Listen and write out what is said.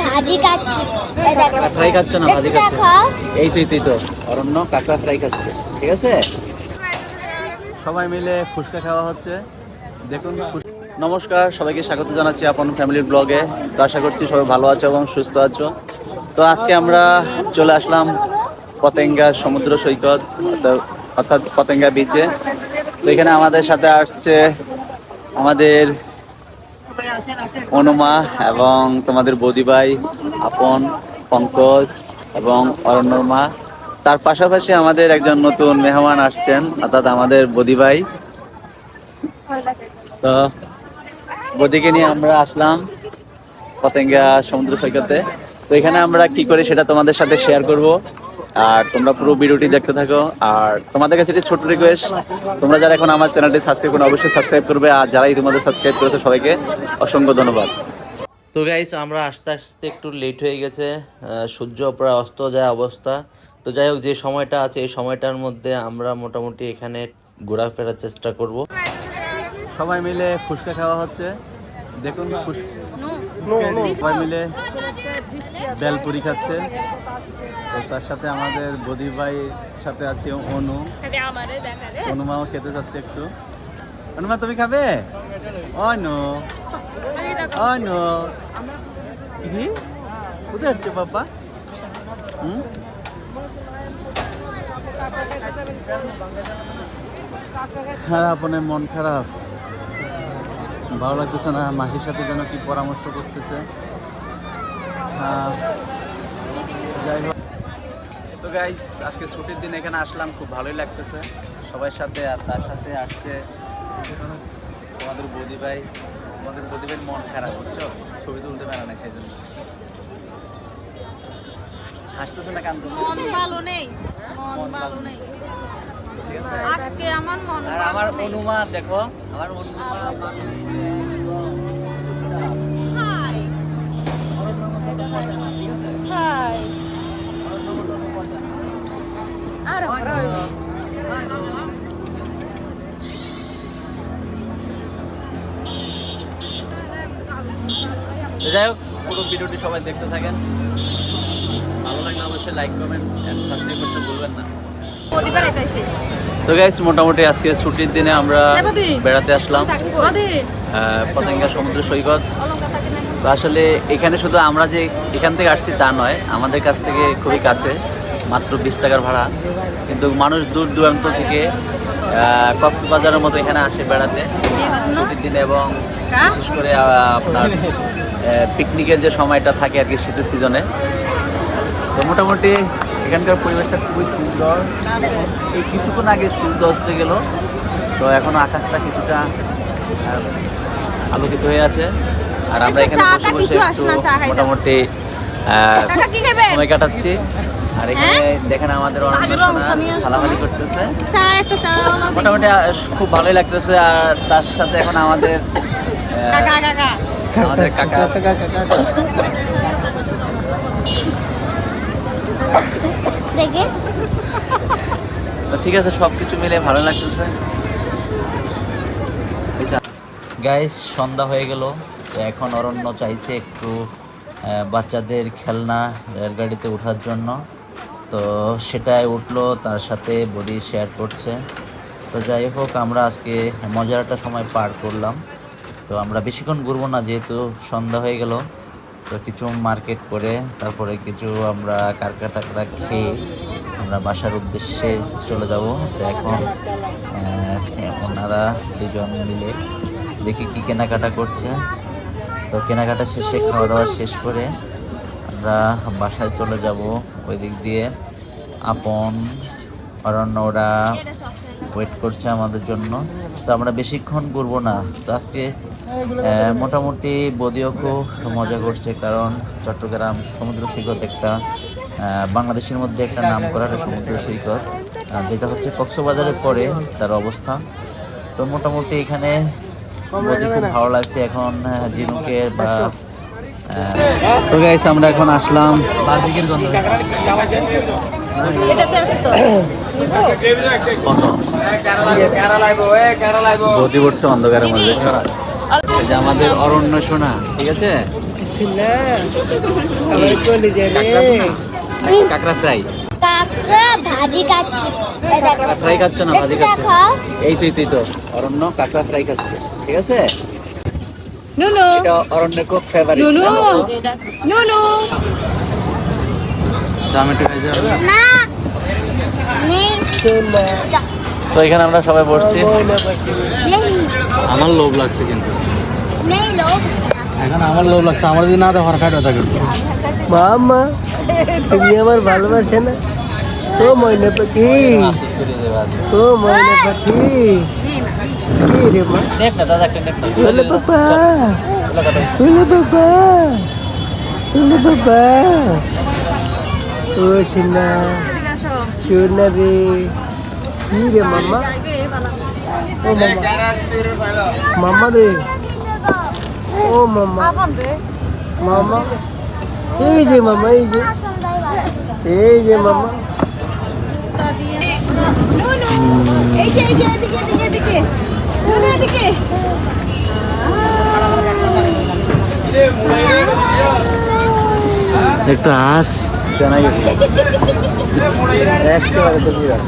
ভাজি খাচ্ছি। দেখো। কাঁকড়া ফ্রাই খাচ্ছ না ভাজি একটু এই তো এই তো, তো। অরণ্য কাঁকড়া ফ্রাই খাচ্ছে। ঠিক আছে? সবাই মিলে ফুচকা খাওয়া হচ্ছে। দেখুন নমস্কার সবাইকে স্বাগত জানাচ্ছি আপন ফ্যামিলির ব্লগে। তো আশা করছি সবাই ভালো আছো এবং সুস্থ আছো। তো আজকে আমরা চলে আসলাম পতেঙ্গা সমুদ্র সৈকত অর্থাৎ- পতেঙ্গা বিচে তো এখানে আমাদের সাথে আসছে আমাদের অনুমা এবং তোমাদের বদিভাই, আপন, পঙ্কজ এবং অরণ্যর মা তার পাশাপাশি আমাদের একজন নতুন মেহমান আসছেন, অর্থাৎ আমাদের বদিভাই। তো বদিকে নিয়ে আমরা আসলাম পতেঙ্গা সমুদ্র সৈকতে। তো এখানে আমরা কি করি সেটা তোমাদের সাথে শেয়ার করব? আর তোমরা পুরো ভিডিওটি দেখতে থাকো। আর তোমাদের কাছে একটি ছোট রিকোয়েস্ট তোমরা যারা এখন আমার চ্যানেলটি সাবস্ক্রাইব করো অবশ্যই সাবস্ক্রাইব করবে। আর যারা ইতিমধ্যে সাবস্ক্রাইব করেছে সবাইকে অসংখ্য ধন্যবাদ। তো গাইস আমরা আস্তে আস্তে একটু লেট হয়ে গেছে। আহ, সূর্য প্রায় অস্ত যায় অবস্থা। তো যাই হোক যে সময়টা আছে এই সময়টার মধ্যে আমরা মোটামুটি এখানে ঘোরাফেরার চেষ্টা করব। সবাই মিলে ফুচকা খাওয়া হচ্ছে। দেখুন সবাই মিলে বেলপুরি খাচ্ছে। তো তার সাথে আমাদের বদি ভাই সাথে আছে অনু। অনুমাও খেতে যাচ্ছে একটু। অনুমা তুমি খাবে? অনু। অনু। কি? কোথায় আসছে বাবা হুম? খারাপ অনেক মন খারাপ। ভালো লাগতেছে না মাসির সাথে যেন কি পরামর্শ করতেছে। আহ, যাই হোক। তো গাইস আজকে ছুটির দিন এখানে আসলাম খুব ভালোই লাগতেছে। সবার সাথে আর তার সাথে আসছে তোমাদের বৌদি ভাই। তোমাদের বৌদি ভাই মন খারাপ বুঝছ? ছবি তুলতে পারে না সেই জন্য। হাসতেছে না কান্দ মন ভালো নেই মন ভালো নেই। আজকে আমার মন আর আমার অনুমান দেখো আমার অনুমান হাই। হাই। যাই হোক পুরো ভিডিওটি সবাই দেখতে থাকেন। ভালো লাগলে অবশ্যই লাইক কমেন্ট অ্যান্ড সাবস্ক্রাইব করতে ভুলবেন না। তো গাইস মোটামুটি আজকে ছুটির দিনে আমরা বেড়াতে আসলাম। পতেঙ্গা সমুদ্র সৈকত। আসলে এখানে শুধু আমরা যে এখান থেকে আসছি তা নয় আমাদের কাছ থেকে খুবই কাছে। মাত্র বিশ টাকার ভাড়া। কিন্তু মানুষ দূর দূরান্ত থেকে কক্সবাজারের মতো এখানে আসে বেড়াতে। ছুটির দিনে এবং বিশেষ করে আপনার পিকনিকের যে সময়টা থাকে আর কি শীতের সিজনে তো মোটামুটি এখানকার পরিবেশটা খুবই সুন্দর। এই কিছুক্ষণ আগে সূর্য অস্তে গেল। তো এখন আকাশটা কিছুটা আলোকিত হয়ে আছে। আর আমরা এখানে বসে বসে একটু। মোটামুটি সময় কাটাচ্ছি। আর এখানে দেখেন আমাদের। ফালাফালি করতেছে। চা একটা চা মোটামুটি খুব ভালোই লাগতেছে। আর তার সাথে এখন আমাদের কাকা কাকা। আমাদের কাকা। দেখে। তো ঠিক আছে সব কিছু মিলে ভালো লাগতেছে। গাইস সন্ধ্যা হয়ে গেল। তো এখন অরণ্য চাইছে একটু আহ, বাচ্চাদের খেলনা রেলগাড়িতে ওঠার জন্য। তো সেটাই উঠল, তার সাথে বডি শেয়ার করছে। তো যাই হোক, আমরা আজকে মজার একটা সময় পার করলাম। তো আমরা বেশিক্ষণ ঘুরবো না, যেহেতু সন্ধ্যা হয়ে গেল। তো কিছু মার্কেট করে, তারপরে কিছু আমরা কারকা টাকরা খেয়ে আমরা বাসার উদ্দেশ্যে চলে যাব। তো এখন ওনারা দুজন মিলে দেখি কি কেনাকাটা করছে। তো কেনাকাটা শেষে খাওয়া দাওয়া শেষ করে আমরা বাসায় চলে যাব। ওই দিক দিয়ে আপন অরণ্য ওরা ওয়েট করছে আমাদের জন্য। তো আমরা বেশিক্ষণ ঘুরবো না। তো আজকে মোটামুটি বদিও খুব মজা করছে কারণ চট্টগ্রাম সমুদ্র সৈকত একটা বাংলাদেশের মধ্যে একটা নাম করা সমুদ্র সৈকত যেটা হচ্ছে কক্সবাজারের পরে তার অবস্থা। তো মোটামুটি এখানে খুব ভালো লাগছে। এখন আহ, বা তো গাইস আমরা এখন আসলাম। আমাদের অরণ্য সোনা ঠিক আছে? কাঁকড়া ফ্রাই। ফ্রাই না এই তো এই তো, এই তো। অরণ্য কাঁকড়া ফ্রাই খাচ্ছে ঠিক আছে? নুনু। এটা অরণ্যের খুব ফেভারিট নুনু। নুনু। না। নেই তো এখানে আমরা সবাই বসছি। আমার লোভ লাগছে কিন্তু। এখন আমার লোভ লাগছে আমার যদি না দেওয়ার খাট কথা কিন্তু মামা তুমি আমার ভালোবাসে না? ও ময়না পাখি ও ময়না পাখি নেট না দাদা একটা নেট না। ওলে বাবা। ওলে বাবা। ওলে বাবা। ও সোনা সোনা রে। কি রে মামা ও মামা মামা রে। ও মামা আপন এই যে মামা এই যে। এই যে মামা এই যে এই যে এদিকে এদিকে এদিকে। একটু হাস। জানা গেছিল একেবারে তো বিরাট।